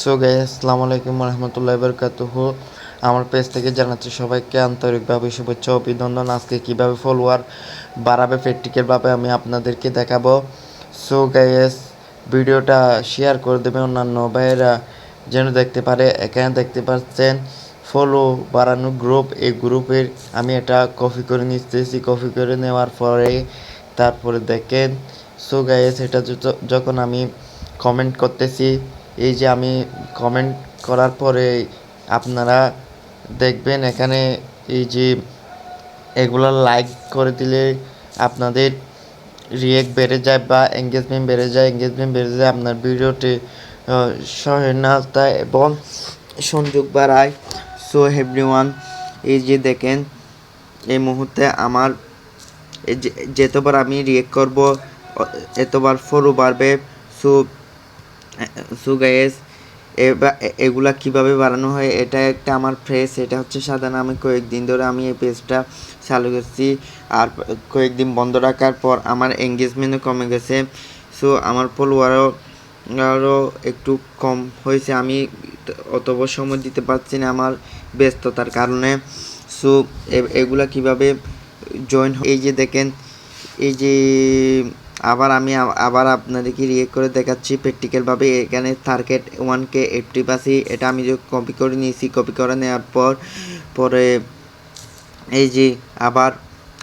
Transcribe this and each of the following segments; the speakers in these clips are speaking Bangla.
সো গাই আসসালামু আলাইকুম রহমতুল্লাহ বরকাতুহ আমার পেজ থেকে জানাচ্ছি সবাইকে আন্তরিকভাবে শুভেচ্ছা, অভিনন্দন। আজকে কীভাবে ফলোয়ার বাড়াবে প্র্যাকটিক্যালভাবে আমি আপনাদেরকে দেখাবো। সো গাইস ভিডিওটা শেয়ার করে দেবে অন্যান্য ভাইয়েরা। যেন দেখতে পারে, এখানে দেখতে পাচ্ছেন ফলো বাড়ানো গ্রুপ এই গ্রুপের আমি এটা কপি করে নিতেছি কপি করে নেওয়ার পরে তারপরে দেখেন। সো গাইস এটা যখন আমি কমেন্ট করতেছি এই যে আমি কমেন্ট করার পরে আপনারা দেখবেন এখানে এই যে এগুলো লাইক করে দিলে আপনাদের রিয়েক্ট বেড়ে যায় বা এঙ্গেজমেন্ট বেড়ে যায় এঙ্গেজমেন্ট বেড়ে যায় আপনার ভিডিওটি আহ, সহায়তা এবং সংযোগ বাড়ায় সো এভরিওয়ান এই যে দেখেন এই মুহূর্তে আমার যতবার আমি রিয়েক্ট করব এতবার ফলো বাড়বে। সো সো গাইস এগুলা কীভাবে বাড়ানো হয়, এটা একটা আমার ফ্রেস এটা হচ্ছে সাধারণ আমি কয়েকদিন ধরে আমি এই পেজটা চালু করছি। আর কয়েকদিন বন্ধ রাখার পর আমার এঙ্গেজমেন্টও কমে গেছে। সো আমার ফলোয়ারও আরও একটু কম হয়েছে। আমি অত সময় দিতে পারছি না আমার ব্যস্ততার কারণে। সো এগুলা কীভাবে জয়েন এই যে দেখেন, এই যে আবার আমি আবার আপনাদেরকে রিয়েক্ট করে দেখাচ্ছি প্র্যাকটিক্যালভাবে এখানে টার্গেট ওয়ানকে এইটটি পাসি এটা আমি যে কপি করে নিয়েছি কপি করে নেওয়ার পর, পরে এই যে আবার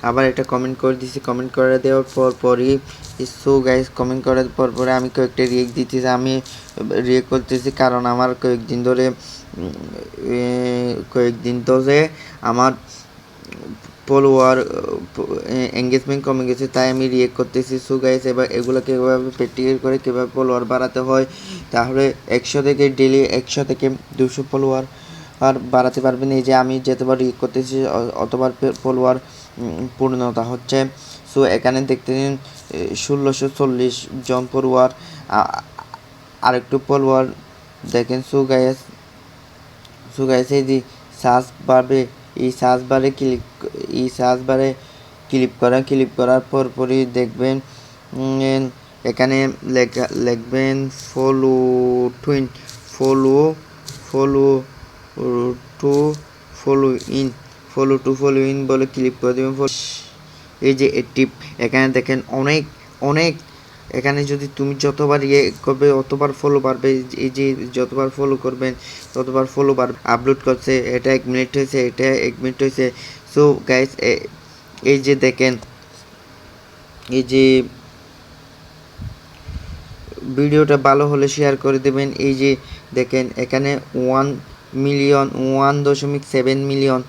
আবার এটা কমেন্ট করে দিয়েছি। কমেন্ট করে দেওয়ার পর পরই সো গাইস কমেন্ট করার পর পরে আমি কয়েকটা রিয়েক্ট দিতেছি। আমি রিয়েক্ট করতেছি কারণ আমার কয়েকদিন ধরে কয়েকদিন ধরে আমার ফলোয়ার এঙ্গেজমেন্ট কমে গেছে, তাই আমি রিয়েক্ট করতেছি। সো গাইস এবার এগুলোকে এভাবে প্র্যাকটিক্যাল করে কীভাবে ফলোয়ার বাড়াতে হয়, তাহলে একশো থেকে ডেলি একশো থেকে দুশো ফলোয়ার আর বাড়াতে পারবেন। এই যে আমি যতবার রিয়েক্ট করতেছি অতবার ফলোয়ার পূর্ণতা হচ্ছে। সো এখানে দেখতে নিন ষোলোশো চল্লিশ জন ফলোয়ার আরেকটু ফলোয়ার দেখেন। সো গাইস সো গাইস এই যে সার্চ বাড়বে এই সার্চ বারে ক্লিক এই সার্চ বারে ক্লিক করা ক্লিক করার পর পরই দেখবেন এখানে লেখা, লিখবেন follow twin follow follow to follow in follow to follow in বলে ক্লিক করে দেবেন এই যে টিপ, এখানে দেখেন অনেক অনেক, এখানে যদি তুমি যতবার ইয়ে করবে, অতবার ফলো বাড়বে, এই যে যতবার ফলো করবেন, ততবার ফলো বাড়বে। আপলোড করছে, এটা এক মিনিট হয়েছে, এটা এক মিনিট হয়েছে সো গাইস এই যে দেখেন, এই যে ভিডিওটা ভালো হলে শেয়ার করে দেবেন। এই যে দেখেন, এখানে ওয়ান মিলিয়ন ওয়ান দশমিক seven million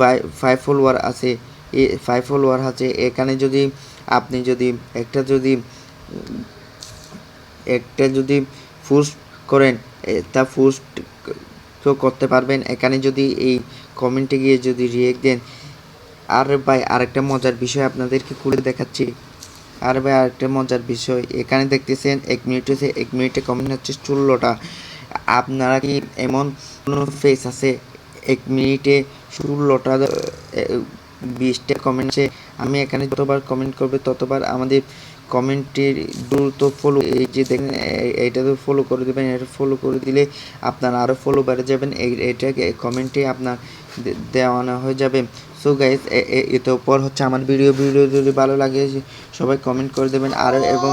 by five follower আছে। এ ফাইভ ফলোয়ার আছে। এখানে যদি আপনি যদি একটা যদি একটা যদি পোস্ট করেন তা পোস্ট তো করতে পারবেন। এখানে যদি এই কমেন্টে গিয়ে যদি রিয়েক্ট দেন, আর ভাই আরেকটা মজার বিষয় আপনাদেরকে খুলে দেখাচ্ছি। আর ভাই আরেকটা মজার বিষয়, এখানে দেখতেছেন এক মিনিট হচ্ছে এক মিনিটে কমেন্ট হচ্ছে ষোলোটা। আপনারা কি এমন কোনো ফেস আছে, এক মিনিটে ষোলোটা বিশটা কমেন্ট আছে? আমি এখানে যতবার কমেন্ট করবে ততবার আমাদের কমেন্টের দ্রুত ফলো এই যে দেখেন এইটা তো ফলো করে দেবেন, এটা ফলো করে দিলে আপনার আরও ফলো বেড়ে যাবেন, এই এটাকে কমেন্টে আপনার দেওয়ানো হয়ে যাবে। সো গাইস এতে পর হচ্ছে আমার ভিডিও ভিডিও যদি ভালো লাগে, সবাই কমেন্ট করে দেবেন। আর এবং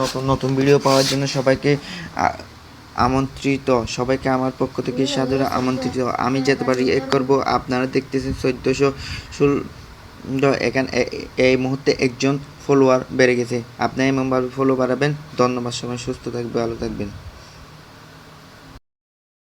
নতুন নতুন ভিডিও পাওয়ার জন্য সবাইকে আমন্ত্রিত, সবাইকে আমার পক্ষ থেকে সাদর আমন্ত্রিত। আমি যেতে পারি রিয়েক্ট করব, আপনারা দেখতেছেন চোদ্দোশো ষোল এখানে এই মুহূর্তে একজন ফলোয়ার বেড়ে গেছে। আপনি এমনভাবে ফলো বাড়াবেন। ধন্যবাদ সবাই সুস্থ থাকবে ভালো থাকবেন।